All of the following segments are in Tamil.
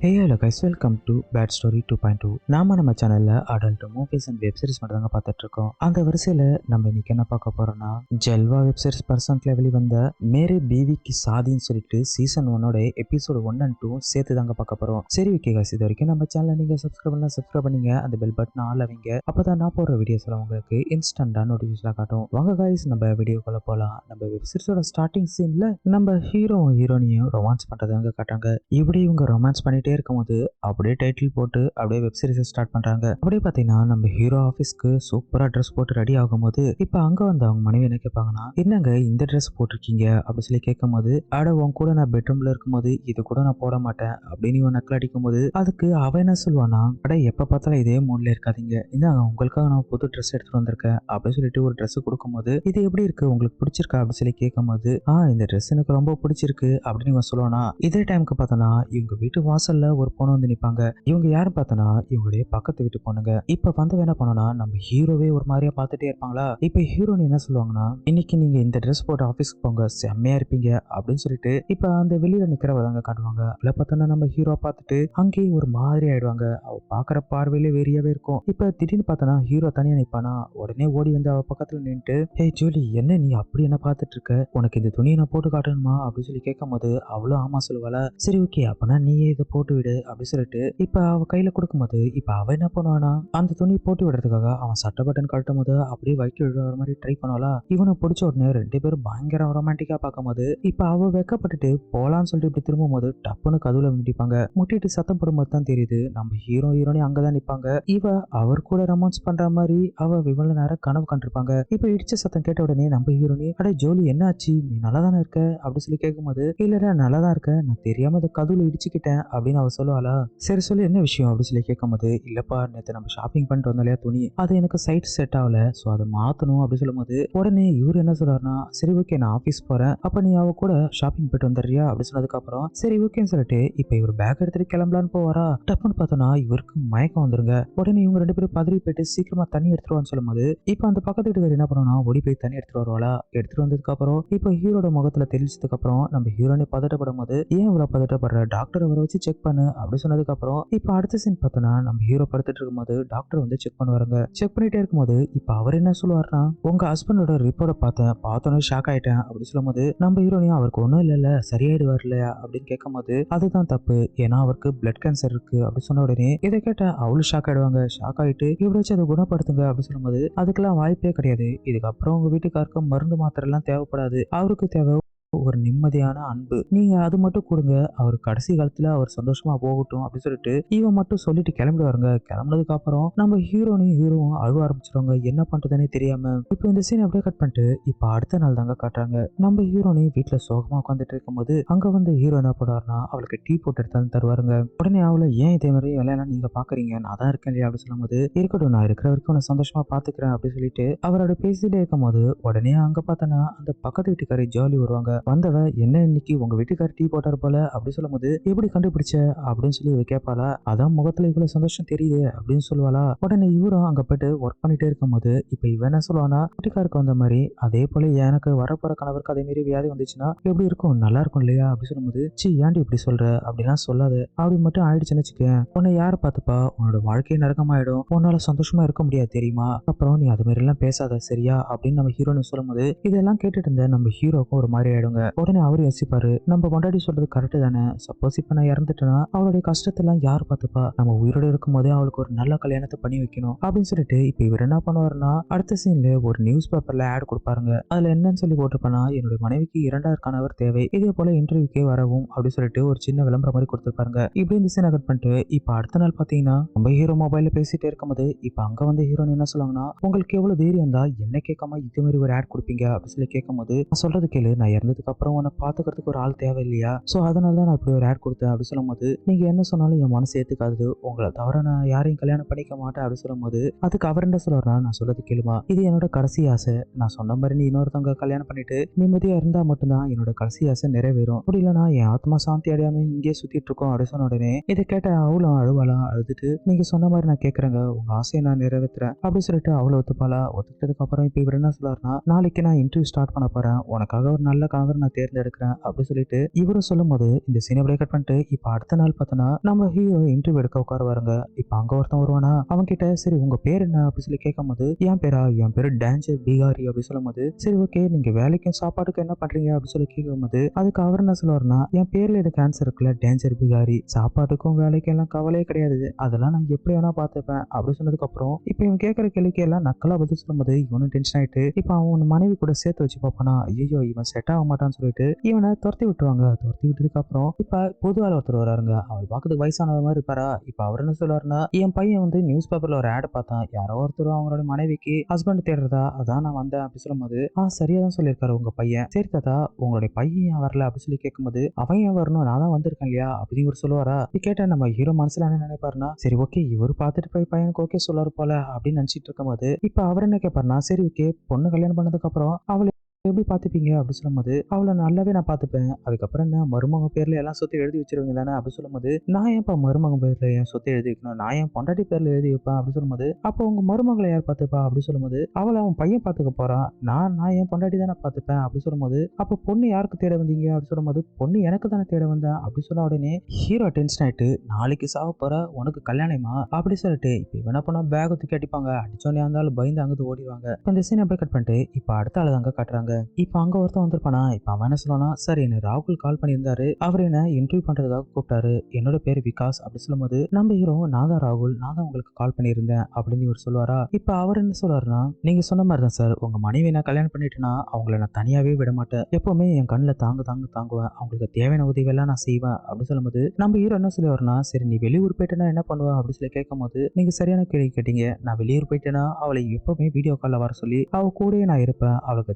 Hey hello guys welcome to bad story two point two நாம நம்ம சேனல்ல adult movies and web series மட்டும் தாங்க பார்த்துட்டு இருக்கோம் அந்த வரிசையில நம்ம இன்னைக்கு என்ன பார்க்க போறோம்னா ஜெல்வா வெப் சீரிஸ் பர்சன்ட்ல வெளிவந்த மேரி பிவிக்கு சாதின்னு சொல்லிட்டு சீசன் ஒன்னோட எபிசோடு ஒன் அண்ட் டூ சேர்த்து தாங்க பார்க்க போறோம். சரி ஓகே கைஸ் இது வரைக்கும் நம்ம சேனலை நீங்க சப்ஸ்கிரைப் பண்ணலாம் சப்ஸ்கிரைப் பண்ணீங்க அந்த பெல் பட்டன் ஆள் அவங்க அப்பதான் நான் போடுற வீடியோஸ் எல்லாம் உங்களுக்கு இன்ஸ்டன்டா நோட்டிஃபிகேஷன் காட்டும். வாங்க கைஸ் நம்ம வீடியோக்குள்ள போலாம். நம்ம வெப் சீரிஸோட ஸ்டார்டிங் சீன்ல நம்ம ஹீரோ ஹீரோனியும் ரொமான்ஸ் பண்றதாங்க காட்டாங்க. இப்படி இவங்க ரொமான்ஸ் பண்ணிட்டே இருக்கும்போது அப்படியே டைட்டில் போட்டு அப்படியே வெப் சீரிஸை ஸ்டார்ட் பண்றாங்க. அப்படியே பார்த்தீங்கன்னா நம்ம ஹீரோ ஆஃபீஸ்க்கு சூப்பராக ட்ரெஸ் போட்டு ரெடி ஆகும்போது இப்போ அங்கே வந்து அவங்க மனைவி என்ன கேட்பாங்கன்னா என்னங்க இந்த ட்ரெஸ் போட்டிருக்கீங்க? அப்படின்னு சொல்லி கேட்கும்போது அட உன் கூட நான் பெட்ரூம்ல இருக்கும்போது இது கூட நான் போட மாட்டேன். அப்படின்னு இவன் நக்கல் அடிக்கும்போது அதுக்கு அவ என்ன சொல்லுவானா அட எப்போ பார்த்தாலும் இதே மூடில் இருக்காதீங்க. இந்தாங்க உங்களுக்காக நான் புது ட்ரெஸ் எடுத்துட்டு வந்திருக்கேன். அப்படின்னு சொல்லிட்டு ஒரு ட்ரெஸ் கொடுக்கும்போது இது எப்படி இருக்கு? உங்களுக்கு பிடிச்சிருக்கா? அப்படின்னு சொல்லி கேட்கும்போது ஆ இந்த ட்ரெஸ் எனக்கு ரொம்ப பிடிச்சிருக்கு. அப்படின்னு இவன் சொல்லுவானா இதே டைமுக்கு பார்த்தோன்னா இவங்க வீட்டு வாசல் வாசல்ல ஒரு பொண்ணு வந்து நிப்பாங்க. இவங்க யாரும் பார்த்தோன்னா இவங்களுடைய பக்கத்து வீட்டு பொண்ணுங்க. இப்ப வந்து என்ன பண்ணோம்னா நம்ம ஹீரோவே ஒரு மாதிரியா பார்த்துட்டே இருப்பாங்களா? இப்ப ஹீரோன்னு என்ன சொல்லுவாங்கன்னா இன்னைக்கு நீங்க இந்த ட்ரெஸ் போட்டு ஆஃபீஸ்க்கு போங்க செம்மையா இருப்பீங்க அப்படின்னு சொல்லிட்டு இப்ப அந்த வெளியில நிக்கிறவங்க காட்டுவாங்க. அதுல பார்த்தோம்னா நம்ம ஹீரோ பார்த்துட்டு அங்கேயும் ஒரு மாதிரி ஆயிடுவாங்க. அவ பாக்குற பார்வையிலே வேறியாவே இருக்கும். இப்ப திடீர்னு பார்த்தோன்னா ஹீரோ தனியா நிப்பானா உடனே ஓடி வந்து அவ பக்கத்துல நின்று ஹே ஜூலி என்ன நீ அப்படி என்ன பார்த்துட்டு இருக்க உனக்கு இந்த துணியை நான் போட்டு காட்டணுமா? அப்படின்னு சொல்லி கேட்கும் போது அவளும் ஆமா சொல்லுவாள சரி ஓகே அப்பனா நீயே இதை போட்டு விடு அப்படின்னு சொல்லிட்டு இப்ப அவ கையில கொடுக்கும்போது இப்ப அவ என்ன பண்ணுவானா அந்த துணி போட்டு விடுறதுக்காக அவன் சட்டை பட்டன் கழட்டும் போது அப்படியே வைக்க விடுற மாதிரி ட்ரை பண்ணுவாளா? இவனை பிடிச்ச உடனே ரெண்டு பேரும் பயங்கர ரொமான்டிக்கா பார்க்கும்போது இப்ப அவ வெக்கப்பட்டுட்டு போலான்னு சொல்லிட்டு இப்படி திரும்பும் போது டப்புன்னு கதுவுல முட்டிப்பாங்க. முட்டிட்டு சத்தம் போடும்போது தான் தெரியுது நம்ம ஹீரோ ஹீரோனி அங்கதான் நிப்பாங்க. இவ அவர் கூட ரொமான்ஸ் பண்ற மாதிரி அவ இவ்வளவு நேரம் கனவு கண்டிருப்பாங்க. இப்ப இடிச்ச சத்தம் கேட்ட உடனே நம்ம ஹீரோனி அட ஜோலி என்ன ஆச்சு நீ நல்லா தானே இருக்க? அப்படின்னு சொல்லி கேட்கும்போது இல்லடா நல்லா தான் இருக்க நான் தெரியாம இந்த கதுவுல இடிச்சுக்கிட்டேன் அப்படின்னு அவ சொல்லுவாளா? சரி சொல்லி என்ன விஷயம்? அப்படின்னு சொல்லி கேட்கும்போது இல்லப்பா நேற்று நம்ம ஷாப்பிங் பண்ணிட்டு வந்தோம் இல்லையா துணி. அது எனக்கு சைட் செட் ஆகல. ஸோ அதை மாற்றணும் அப்படின்னு சொல்லும்போது உடனே இவர் என்ன சொல்றாருன்னா சரி ஓகே நான் ஆஃபீஸ் போறேன். அப்போ நீ அவ கூட ஷாப்பிங் போயிட்டு வந்துடுறியா? அப்படின்னு சொன்னதுக்கு அப்புறம் சரி ஓகேன்னு சொல்லிட்டு இப்போ இவர் பேக் எடுத்துட்டு கிளம்பலான்னு போவாரா? டப்புன்னு பார்த்தோன்னா இவருக்கு மயக்கம் வந்துருங்க. உடனே இவங்க ரெண்டு பேரும் பதறி போயிட்டு சீக்கிரமா தண்ணி எடுத்துருவான்னு சொல்லும்போது இப்போ அந்த பக்கத்து வீட்டுக்காரர் என்ன பண்ணுவானா ஓடி போய் தண்ணி எடுத்துட்டு வருவாளா? எடுத்துட்டு வந்ததுக்கு அப்புறம் இப்போ ஹீரோட முகத்துல தெளிச்சதுக்கு அப்புறம் நம்ம ஹீரோனை பதட்டப்படும் போது ஏன் இவ்வளவு பதட்டப்படுற? டாக்டர் வர வச்சு செக் பண்ணு அப்படி சொன்னதுக்கப்புறம் இப்போ அடுத்த சீன் பார்த்தோன்னா நம்ம ஹீரோ படுத்துட்டு இருக்கும்போது டாக்டர் வந்து செக் பண்ணுவாருங்க. செக் பண்ணிட்டே இருக்கும்போது இப்போ அவர் என்ன சொல்லுவாருன்னா உங்க ஹஸ்பண்டோட ரிப்போர்ட்டை பார்த்தேன். பார்த்தோன்னே ஷாக் ஆயிட்டேன். அப்படின்னு சொல்லும்போது நம்ம ஹீரோனியும் அவருக்கு ஒன்றும் இல்லைல்ல சரியாயிடுவார் இல்லையா? அப்படின்னு கேட்கும்போது அதுதான் தப்பு. ஏன்னா அவருக்கு பிளட் கேன்சர் இருக்கு. அப்படின்னு சொன்ன உடனே இதை கேட்ட அவளும் ஷாக் ஆயிடுவாங்க. ஷாக் ஆயிட்டு எப்படியாச்சும் அதை குணப்படுத்துங்க. அப்படின்னு சொல்லும்போது அதுக்கெல்லாம் வாய்ப்பே கிடையாது. இதுக்கப்புறம் உங்க வீட்டுக்காருக்கு மருந்து மாத்திரை எல்லாம் தேவைப்படாது. அவருக்கு தேவை ஒரு நிம்மதியான அன்பு. நீங்க அது மட்டும் கொடுங்க. அவர் கடைசி காலத்துல அவர் சந்தோஷமா போகட்டும் அப்படின்னு சொல்லிட்டு இவன் மட்டும் சொல்லிட்டு கிளம்பிடுவாருங்க. கிளம்புனதுக்கு அப்புறம் நம்ம ஹீரோனையும் ஹீரோவும் அழுவ ஆரம்பிச்சிருவாங்க. என்ன பண்றதுன்னே தெரியாம. இப்போ இந்த சீன் அப்படியே கட் பண்ணிட்டு இப்போ அடுத்த நாள் தாங்க காட்டுறாங்க. நம்ம ஹீரோனையும் வீட்டுல சோகமா உட்காந்துட்டு இருக்கும்போது அங்க வந்து ஹீரோ என்ன பண்ணுவாருன்னா அவளுக்கு டீ போட்டு எடுத்து வந்து தருவாருங்க. உடனே அவளை ஏன் இதே மாதிரி வேலையெல்லாம் நீங்க பாக்குறீங்க? நான் தான் இருக்கேன் இல்லையா? அப்படின்னு சொல்லும்போது இருக்கட்டும் நான் இருக்கிற வரைக்கும் நான் சந்தோஷமா பாத்துக்கிறேன். அப்படின்னு சொல்லிட்டு அவரோட பேசிட்டே இருக்கும்போது உடனே அங்க பார்த்தனா அந்த பக்கத்து வீட்டுக்காரி ஜாலி வருவாங்க. வந்தவ என்ன இன்னைக்கு உங்க வீட்டுக்கார டீ போட்டார் போல? அப்படி சொல்லும்போது எப்படி கண்டுபிடிச்ச? அப்படின்னு சொல்லி கேட்பாளா அதான் முகத்துல இவ்வளவு சந்தோஷம் தெரியுது அப்படின்னு சொல்லுவாளா. உடனே இவரும் அங்க போயிட்டு ஒர்க் பண்ணிட்டே இருக்கும்போது இப்ப இவன் என்ன சொல்லுவானா வீட்டுக்காருக்கு வந்த மாதிரி அதே போல எனக்கு வரப்போற கணவருக்கு அதே மாதிரி வியாதி வந்துச்சுன்னா எப்படி இருக்கும்? நல்லா இருக்கும் இல்லையா? அப்படி சொல்லும்போது சி ஏன்டி இப்படி சொல்ற? அப்படிலாம் சொல்லாது. அப்படி மட்டும் ஆயிடுச்சுன்னு வச்சுக்கேன் உன்னை யார் பார்த்துப்பா? உன்னோட வாழ்க்கையை நரகமாயிடும். உன்னால சந்தோஷமா இருக்க முடியாது தெரியுமா? அப்புறம் நீ அது மாதிரி எல்லாம் பேசாத சரியா? அப்படின்னு நம்ம ஹீரோன்னு சொல்லும்போது இதெல்லாம் கேட்டுட்டு இருந்த நம்ம ஹீரோக்கும் ஒரு மாதிரி ஆயிடுங்க உடனே அவர் யோசிப்பாரு நம்ம கொண்டாடி சொல்றது கரெக்ட் தானே? சப்போஸ் இப்ப நான் இறந்துட்டேன்னா அவளுடைய கஷ்டத்தெல்லாம் யார் பார்த்துப்பா? நம்ம உயிரோட இருக்கும் போதே அவளுக்கு ஒரு நல்ல கல்யாணத்தை பண்ணி வைக்கணும் அப்படின்னு சொல்லிட்டு இப்ப இவர் என்ன பண்ணுவாருன்னா அடுத்த சீன்ல ஒரு நியூஸ் பேப்பர்ல ஆட் கொடுப்பாருங்க. அதுல என்னன்னு சொல்லி போட்டிருப்பேன்னா என்னுடைய மனைவிக்கு இரண்டாயிரம் கணவர் தேவை. இதே போல இன்டர்வியூக்கே வரவும் அப்படின்னு சொல்லிட்டு ஒரு சின்ன விளம்பரம் மாதிரி கொடுத்துருப்பாருங்க. இப்படி இந்த சீனை கட் பண்ணிட்டு இப்ப அடுத்த நாள் பாத்தீங்கன்னா நம்ம ஹீரோ மொபைல்ல பேசிட்டே இருக்கும்போது இப்ப அங்க வந்து ஹீரோன் என்ன சொல்லுவாங்கன்னா உங்களுக்கு எவ்வளவு தைரியம் தான் என்ன கேட்காம இது மாதிரி ஒரு ஆட் கொடுப்பீங்க அப்படின்னு சொல்லி கேட்கும்போது நான் சொல்றது கேளு நான் இறந்து அப்புறம் உன்னை பாத்துக்கிறதுக்கு ஒரு ஆள் தேவை இல்லையா சோ அதனால தான் நான் இப்படி ஒரு ஆட் கொடுத்தேன் அப்படின்னு சொல்லும்போது நீங்க என்ன சொன்னாலும் என் மனசு ஏத்துக்காது. உங்களை தவிர நான் யாரையும் கல்யாணம் பண்ணிக்க மாட்டேன் அப்படின்னு சொல்லும்போது அதுக்கு அவர் என்ன சொல்றாருன்னா நான் சொல்றது கேளுமா? இது என்னோட கடைசி ஆசை. நான் சொன்ன மாதிரி நீ இன்னொருத்தவங்க கல்யாணம் பண்ணிட்டு நிம்மதியா இருந்தா மட்டும்தான் என்னோட கடைசி ஆசை நிறைவேறும். அப்படி இல்லைனா என் ஆத்மா சாந்தி அடையாம இங்கே சுத்திட்டு இருக்கோம் அப்படின்னு சொன்ன உடனே இதை கேட்ட அவளும் அழுவாளா அழுதுட்டு நீங்க சொன்ன மாதிரி நான் கேட்குறேங்க உங்க ஆசையை நான் நிறைவேற்றுறேன் அப்படின்னு சொல்லிட்டு அவளை ஒத்துப்பாளா? ஒத்துக்கிட்டதுக்கு அப்புறம் இப்ப இவர் என்ன சொல்றாருன்னா நாளைக்கு நான் இன்டர்வியூ ஸ்டார்ட் பண்ண போறேன். உனக்காக ஒரு நல்ல அவர் நான் தேர்ந்தெடுக்கிறேன் அப்படின்னு சொல்லிட்டு இவரும் சொல்லும் போது இந்த சீனை பிரேக் கட் பண்ணிட்டு இப்போ அடுத்த நாள் பார்த்தோன்னா நம்ம ஹீரோ இன்டர்வியூ எடுக்க உட்காருவாருங்க. இப்போ அங்க ஒருத்தன் வருவானா? அவன் கிட்ட சரி உங்க பேர் என்ன? அப்படின்னு சொல்லி கேட்கும் போது என் பேரா? என் பேரு டேஞ்சர் பீகாரி அப்படின்னு சொல்லும் போது சரி ஓகே நீங்க வேலைக்கும் சாப்பாட்டுக்கு என்ன பண்றீங்க? அப்படின்னு சொல்லி கேட்கும் போது அதுக்கு அவர் என்ன சொல்லுவாருன்னா என் பேர்ல எனக்கு ஆன்சர் இருக்குல்ல? டேஞ்சர் பீகாரி சாப்பாட்டுக்கும் வேலைக்கும் எல்லாம் கவலையே கிடையாது. அதெல்லாம் நான் எப்படி வேணா பார்த்துப்பேன். அப்படின்னு சொன்னதுக்கு அப்புறம் இப்போ இவன் கேட்குற கேள்விக்கு எல்லாம் நக்கலா பதில் சொல்லும்போது இவனும் டென்ஷன் ஆயிட்டு இப்போ அவன் மனைவி கூட சேர்த்து வச்சு பார்ப்பானா? ஐயோ இவன் செட் ஆக மாட்டான்னு சொல்லிட்டு இவனை துரத்தி விட்டுருவாங்க. துரத்தி விட்டதுக்கு அப்புறம் இப்போ பொது ஆள் ஒருத்தர் வராருங்க. அவர் பார்க்கறதுக்கு வயசானவர் மாதிரி இருப்பாரா? இப்போ அவர் என்ன சொல்லுவாருன்னா என் பையன் வந்து நியூஸ் பேப்பர்ல ஒரு ஆட் பார்த்தான் யாரோ ஒருத்தர் அவங்களோட மனைவிக்கு ஹஸ்பண்ட் தேடுறதா? அதான் நான் வந்தேன் அப்படி சொல்லும்போது ஆ சரியா தான் சொல்லியிருக்காரு உங்க பையன். சரி தாத்தா உங்களுடைய பையன் ஏன் வரல? அப்படின்னு சொல்லி கேட்கும்போது அவன் ஏன் வரணும்? நான் தான் வந்திருக்கேன் இல்லையா? அப்படின்னு ஒரு சொல்லுவாரா? இது கேட்டா நம்ம ஹீரோ மனசுல என்ன நினைப்பாருன்னா சரி ஓகே இவர் பார்த்துட்டு போய் பையனுக்கு ஓகே சொல்லாரு போல அப்படின்னு நினைச்சிட்டு இருக்கும்போது இப்ப அவர் என்ன கேட்பாருன்னா சரி ஓகே பொண்ணு கல்யாணம் பண்ணதுக்கு அப்புறம் அவளை எப்படி பார்த்துப்பீங்க? அப்படின்னு சொல்லும்போது அவளை நல்லாவே நான் பார்த்துப்பேன். அதுக்கப்புறம் என்ன? மருமக பேர்ல எல்லாம் சொத்து எழுதி வச்சிருவீங்க தானே? அப்படின்னு சொல்லும்போது நான் ஏன்ப்பா மருமக பேர்ல என் சொத்து எழுதி வைக்கணும்? நான் என் பொண்டாட்டி பேர்ல எழுதி வைப்பேன்? அப்படின்னு சொல்லும்போது அப்போ உங்க மருமகளை யார் பார்த்துப்பா? அப்படின்னு சொல்லும்போது அவளை அவன் பையன் பார்த்துக்க போறான். நான் நான் என் பொண்டாட்டி தானே பார்த்துப்பேன்? அப்படின்னு சொல்லும்போது அப்போ பொண்ணு யாருக்கு தேட வந்தீங்க? அப்படின்னு சொல்லும்போது பொண்ணு எனக்கு தானே தேட வந்தேன் அப்படி சொன்ன உடனே ஹீரோ டென்ஷன் ஆயிட்டு நாளைக்கு சாக போற உனக்கு கல்யாணமா? அப்படி சொல்லிட்டு இப்போ என்ன பண்ணா பேக் தூக்கி அடிப்பாங்க. அடிச்சோன்னே இருந்தாலும் பயந்து அங்கிட்டு ஓடிடுவாங்க. இந்த சீனை போய் கட் பண்ணிட்டு இப்போ அடுத்த ஆளு அங்க காட்டுறாங்க. இப்போ அங்க ஒருத்தன் வந்திருப்பானா? இப்போ அவன் என்ன சொல்லனா சார் என்ன ராகுல் கால் பண்ணியிருந்தாரு. அவர் என்ன இன்டர்வியூ பண்றதுக்காக கூப்பிட்டாரு. என்னோட பேர் விகாஸ். அப்படி சொல்லும்போது நம்ம ஹீரோ நான் தான் ராகுல். நான் தான் உங்களுக்கு கால் பண்ணியிருந்தேன். அப்படின்னு இவர் சொல்லுவாரா? இப்போ அவர் என்ன சொல்றாருன்னா நீங்க சொன்ன மாதிரி தான் சார். உங்க மனைவி நான் கல்யாணம் பண்ணிட்டேன்னா அவங்கள நான் தனியாவே விட மாட்டேன். எப்பவுமே என் கண்ணில் தாங்க தாங்க தாங்குவேன். அவங்களுக்கு தேவையான உதவியெல்லாம் நான் செய்வேன். அப்படின்னு சொல்லும்போது நம்ம ஹீரோ என்ன சொல்லுவாருன்னா சரி நீ வெளியூர் போயிட்டேன்னா என்ன பண்ணுவ? அப்படின்னு சொல்லி கேட்கும் போது நீங்க சரியான கேள்வி கேட்டீங்க. நான் வெளியூர் போயிட்டேன்னா அவளை எப்பவுமே வீடியோ காலில் வர சொல்லி அவ கூடயே நான் இருப்பேன். அவளுக்கு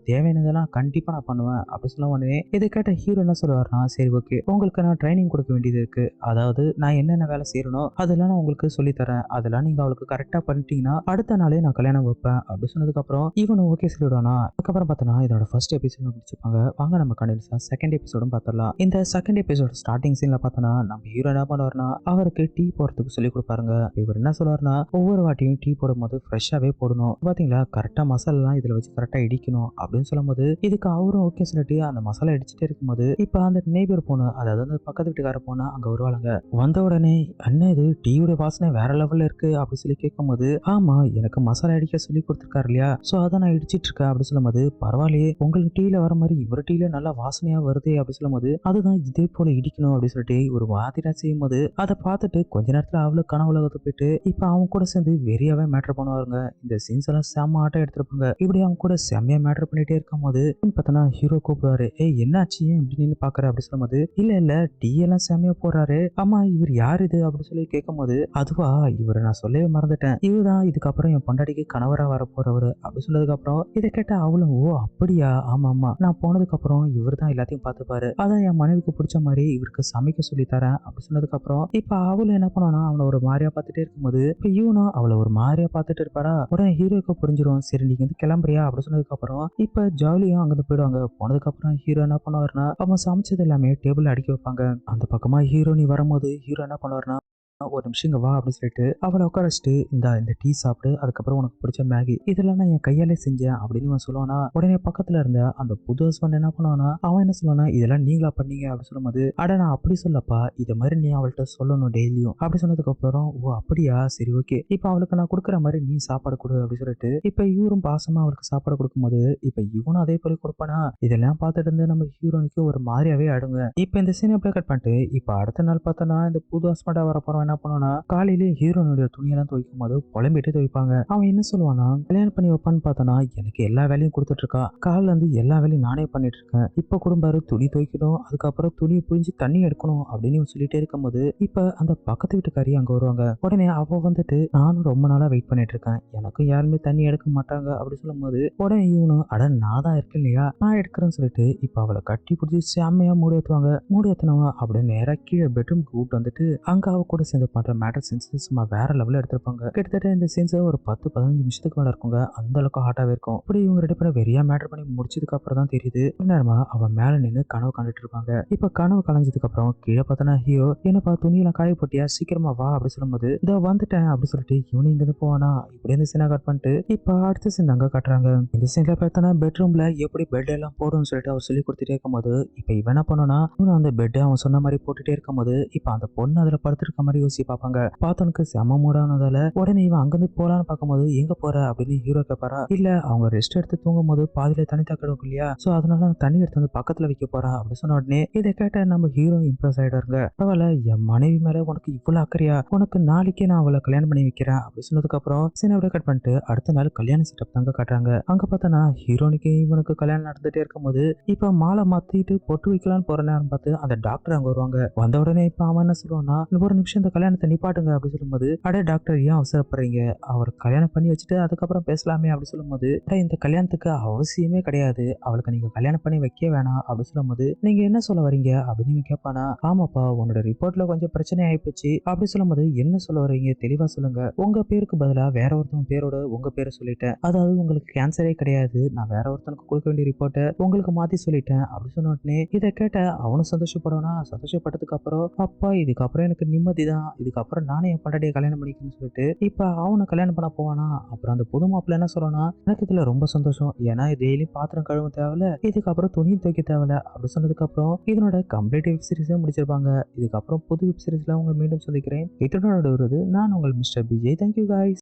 இதெல்லாம் கண்டிப்பா நான் பண்ணுவேன். அப்படி சொன்ன உடனே இதை கேட்ட ஹீரோ என்ன சொல்லுவாருன்னா சரி ஓகே உங்களுக்கு நான் ட்ரைனிங் கொடுக்க வேண்டியது இருக்கு. அதாவது நான் என்னென்ன வேலை செய்யறனோ அதெல்லாம் நான் உங்களுக்கு சொல்லி தரேன். அதெல்லாம் நீங்க அவளுக்கு கரெக்டா பண்ணிட்டீங்கன்னா அடுத்த நாளே நான் கல்யாணம் வைப்பேன். அப்படி சொன்னதுக்கு அப்புறம் இவனும் ஓகே சொல்லிடுவானா. அதுக்கப்புறம் பார்த்தோன்னா இதோட ஃபர்ஸ்ட் எபிசோட் முடிச்சுப்பாங்க வாங்க நம்ம கண்டினியூஸா செகண்ட் எபிசோடும் பார்த்துடலாம். இந்த செகண்ட் எபிசோட் ஸ்டார்டிங் சீன்ல பார்த்தோன்னா நம்ம ஹீரோ என்ன பண்ணுவாருன்னா அவருக்கு டீ போடுறதுக்கு சொல்லி கொடுப்பாருங்க. இவர் என்ன சொல்லுவாருன்னா ஒவ்வொரு வாட்டியும் டீ போடும்போது ஃப்ரெஷ்ஷாவே போடணும். பாத்தீங்களா கரெக்டா மசாலா இதுல வச்சு கரெக்டா இடிக்கணும். அப்படின்னு இருக்கும்போது இதுக்கு அவரும் ஓகே சொல்லிட்டு அந்த மசாலா அடிச்சுட்டே இருக்கும்போது இப்போ அந்த நெய்பர் பொண்ணு அதாவது அந்த பக்கத்து வீட்டுக்கார பொண்ணு அங்க வருவாங்க வந்த உடனே அண்ணன் இது டீயோட வாசனை வேற லெவல்ல இருக்கு அப்படின்னு சொல்லி கேட்கும்போது ஆமா எனக்கு மசாலா அடிக்க சொல்லி கொடுத்துருக்காரு இல்லையா? சோ அதை நான் இடிச்சிட்டு இருக்கேன் அப்படின்னு சொல்லும்போது பரவாயில்லையே உங்களுக்கு டீல வர மாதிரி இவர் டீல நல்லா வாசனையா வருதே அப்படின்னு சொல்லும்போது அதுதான் இதே போல இடிக்கணும் அப்படின்னு சொல்லிட்டு ஒரு வாதிரா செய்யும் போது அதை பார்த்துட்டு கொஞ்ச நேரத்துல அவளு கனவு உலகத்தை போயிட்டு இப்போ அவன் கூட சேர்ந்து வெறியாவே மேட்டர் பண்ணுவாருங்க. இந்த சீன்ஸ் எல்லாம் செம்ம ஆட்டம் எடுத்திருப்பாங்க. இப்படி அவங்க கூட செம்மையா மேட்டர் பண்ணிட்டே இருக்கும் போது பார்த்தோன்னா ஹீரோ கூப்பிடுவாரு ஏய் என்னாச்சு? ஏன் இப்படி நின்று பாக்குற அப்படி சொல்லும்போது இல்ல இல்ல டீ எல்லாம் செம்மையா போறாரு ஆமா இவர் யார் இது? அப்படின்னு சொல்லி கேட்கும்போது அதுவா? இவரை நான் சொல்லவே மறந்துட்டேன். இவர்தான் இதுக்கப்புறம் என் பொண்டாடிக்கு கணவரா வர போறவரு. அப்படி சொன்னதுக்கு அப்புறம் இதை கேட்ட அவளும் ஓ அப்படியா? ஆமா ஆமா. நான் போனதுக்கு அப்புறம் இவர் தான் எல்லாத்தையும் பார்த்துப்பாரு. அதான் என் மனைவிக்கு பிடிச்ச மாதிரி இவருக்கு சமைக்க சொல்லி தரேன். அப்படி சொன்னதுக்கு அப்புறம் இப்ப அவளும் என்ன பண்ணா அவனை ஒரு மாதிரியா பார்த்துட்டே இருக்கும்போது இப்ப இவனும் அவளை ஒரு மாதிரியா பார்த்துட்டு இருப்பாரா? உடனே ஹீரோக்கு புரிஞ்சிரும். சரி நீங்க வந்து கிளம்புறியா? அப்படி சொன்னதுக்கு அப்புறம் இப்ப ஜாலியும் அங்கிருந்து போயிடுவாங்க. போனதுக்கு அப்புறம் ஹீரோ என்ன பண்ணுவாருன்னா அவன் சமைச்சது எல்லாமே டேபிள் அடிக்க வைப்பாங்க. அந்த பக்கமா ஹீரோ நீ வரும்போது ஹீரோ என்ன பண்ணுவாருன்னா ஒரு நிமிஷம் இங்க வா அப்படின்னு சொல்லிட்டு அவளை உட்கார வச்சுட்டு இந்த இந்த டீ சாப்பிட்டு அதுக்கப்புறம் உனக்கு பிடிச்ச மேகி இதெல்லாம் நான் என் கையாலே செஞ்சேன் அப்படின்னு இவன் சொல்லுவானா. உடனே பக்கத்துல இருந்த அந்த புது ஹஸ்பண்ட் என்ன பண்ணுவானா அவன் என்ன சொல்லுவானா இதெல்லாம் நீங்களா பண்ணீங்க? அப்படின்னு சொல்லும்போது அட நான் அப்படி சொல்லப்பா இதை மாதிரி நீ அவள்கிட்ட சொல்லணும் டெய்லியும் அப்படி சொன்னதுக்கு அப்புறம் ஓ அப்படியா? சரி ஓகே. இப்போ அவளுக்கு நான் கொடுக்குற மாதிரி நீ சாப்பாடு கொடு அப்படின்னு சொல்லிட்டு இப்போ இவரும் பாசமா அவளுக்கு சாப்பாடு கொடுக்கும்போது இப்போ இவனும் அதே போல கொடுப்பானா. இதெல்லாம் பார்த்துட்டு இருந்து நம்ம ஹீரோனுக்கு ஒரு மாதிரியாவே அடுங்க இப்போ இந்த சீனை அப்படியே கட் பண்ணிட்டு இப்போ அடுத்த நாள் பார்த்தோன்னா இந்த புது ஹஸ்பண்டா வர போறோம் என்ன பண்ணுவானா காலையிலே ஹீரோனுடைய துணியெல்லாம் துவைக்கும் போது புலம்பிட்டு துவைப்பாங்க. அவன் என்ன சொல்லுவானா கல்யாணம் பண்ணி வைப்பான்னு பார்த்தோன்னா எனக்கு எல்லா வேலையும் கொடுத்துட்டு இருக்கா காலில் இருந்து எல்லா வேலையும் நானே பண்ணிட்டு இருக்கேன் இப்போ குடும்பாரு துணி துவைக்கணும் அதுக்கப்புறம் துணி புரிஞ்சு தண்ணி எடுக்கணும் அப்படின்னு சொல்லிட்டே இருக்கும்போது இப்போ அந்த பக்கத்து வீட்டுக்காரி அங்க வருவாங்க. உடனே அவ வந்துட்டு நானும் ரொம்ப நாளா வெயிட் பண்ணிட்டு இருக்கேன் எனக்கும் யாருமே தண்ணி எடுக்க மாட்டாங்க அப்படின்னு சொல்லும்போது உடனே இவனும் அட நான் தான் இருக்கேன் இல்லையா? நான் எடுக்கிறேன்னு சொல்லிட்டு இப்போ அவளை கட்டி பிடிச்சி செம்மையா மூடி ஏற்றுவாங்க மூடி ஏற்றினவன் அப்படியே நேரா கீழே பெட்ரூம் கூட்டு வந்துட்டு அங்க அவ கூட சேர்ந்து சேர்ந்து பண்ற மேட்டர் சீன்ஸ் சும்மா வேற லெவலில் எடுத்திருப்பாங்க. கிட்டத்தட்ட இந்த சீன்ஸ் ஒரு பத்து பதினஞ்சு நிமிஷத்துக்கு மேல இருக்குங்க. அந்த அளவுக்கு ஹாட்டாவே இருக்கும். இப்படி இவங்க ரெண்டு பேரும் வெறியா மேட்டர் பண்ணி முடிச்சதுக்கு அப்புறம் தான் தெரியுது. நேரமா அவன் மேல நின்று கனவு கண்டுட்டு இருப்பாங்க. இப்ப கனவு கலைஞ்சதுக்கு அப்புறம் கீழே பார்த்தனா ஹீரோ என்னப்பா துணியெல்லாம் காய போட்டியா? சீக்கிரமா வா அப்படி சொல்லும்போது இதோ வந்துட்டேன் அப்படி சொல்லிட்டு இவனு இங்க இருந்து போவானா? இப்படி இந்த சீனா கட் பண்ணிட்டு இப்ப அடுத்த சீன் அங்க காட்டுறாங்க. இந்த சீன்ல பார்த்தனா பெட்ரூம்ல எப்படி பெட் எல்லாம் போடும்னு சொல்லிட்டு அவர் சொல்லி கொடுத்துட்டே இருக்கும்போது இப்ப இவன் என்ன பண்ணனா இவன் அந்த பெட் அவன் சொன்ன மாதிரி போட்டுட்டே இருக்கும்போது இப்ப அந்த பொண்ணு அதுல படுத்திருக்க மாதிரி யோசிச்சு பார்ப்பாங்க. பார்த்தவனுக்கு செம மூடானதால உடனே இவன் அங்கிருந்து போலான்னு பார்க்கும்போது எங்க போற? அப்படின்னு ஹீரோ கேட்பாரா இல்ல அவங்க ரெஸ்ட் எடுத்து தூங்கும் போது பாதியில தனி தாக்கிடும் இல்லையா? சோ அதனால நான் தண்ணி எடுத்து வந்து பக்கத்துல வைக்க போறேன். அப்படின்னு சொன்ன உடனே இதை கேட்ட நம்ம ஹீரோ இம்ப்ரெஸ் ஆயிடுறாங்க பரவாயில்ல என் மனைவி மேல உனக்கு இவ்வளவு அக்கறையா? உனக்கு நாளைக்கே நான் அவளை கல்யாணம் பண்ணி வைக்கிறேன். அப்படி சொன்னதுக்கு அப்புறம் சீனை கட் பண்ணிட்டு அடுத்த நாள் கல்யாண செட்டப் தாங்க காட்டுறாங்க. அங்க பார்த்தனா ஹீரோனிக்கு இவனுக்கு கல்யாணம் நடந்துட்டே இருக்கும்போது இப்ப மாலை மாத்திட்டு பொட்டு வைக்கலாம்னு போற நேரம் பார்த்து அந்த டாக்டர் அங்க வருவாங்க. வந்த உடனே இப்ப அவன் என்ன சொல்லுவான்னா ஒரு நிமிஷம் இந்த கல்யாணத்தை நிப்பாட்டுங்க அப்படி சொல்லும்போது அடே டாக்டர் ஏன் அவசரப்படுறீங்க? அவர் கல்யாணம் பண்ணி வச்சுட்டு அதுக்கப்புறம் பேசலாமே அப்படின்னு சொல்லும்போது இந்த கல்யாணத்துக்கு அவசியமே கிடையாது. அவளுக்கு நீங்க கல்யாணம் பண்ணி வைக்க வேணாம். அப்படின்னு சொல்லும்போது நீங்க என்ன சொல்ல வரீங்க? அப்படின்னு கேட்பானா ஆமாப்பா உன்னோட ரிப்போர்ட்ல கொஞ்சம் பிரச்சனை ஆயிப்போச்சு. அப்படி சொல்லும்போது என்ன சொல்ல வரீங்க? தெளிவா சொல்லுங்க. உங்க பேருக்கு பதிலா வேற ஒருத்தவங்க பேரோட உங்க பேரை சொல்லிட்டேன். அதாவது உங்களுக்கு கேன்சரே கிடையாது. நான் வேற ஒருத்தனுக்கு கொடுக்க வேண்டிய ரிப்போர்ட்டை உங்களுக்கு மாத்தி சொல்லிட்டேன். அப்படி சொன்ன உடனே இதை கேட்ட அவனும் சந்தோஷப்படுவானா? சந்தோஷப்பட்டதுக்கு அப்புறம் அப்பா இதுக்கப்புறம் எனக்கு நிம்மதி தான். இதுக்கப்புறம் நானே என் பண்டாட்டியை கல்யாணம் பண்ணிக்கணும்னு சொல்லிட்டு இப்போ அவனை கல்யாணம் பண்ண போவானா? அப்புறம் அந்த புது மாப்பிள்ள என்ன சொல்றானா எனக்கு இதில் ரொம்ப சந்தோஷம். ஏன்னா டெய்லியும் பாத்திரம் கழுவ தேவையில்ல. இதுக்கப்புறம் துணி துவைக்க தேவையில்ல. அப்படி சொன்னதுக்கப்புறம் இதனோட கம்ப்ளீட் வெப் சீரிஸே முடிச்சிருப்பாங்க. இதுக்கப்புறம் புது வெப் சீரிஸ்ல உங்களை மீண்டும் சந்திக்கிறேன். இதனோட வருது நான் உங்கள் மிஸ்டர் பிஜே தேங்க்யூ காய்ஸ்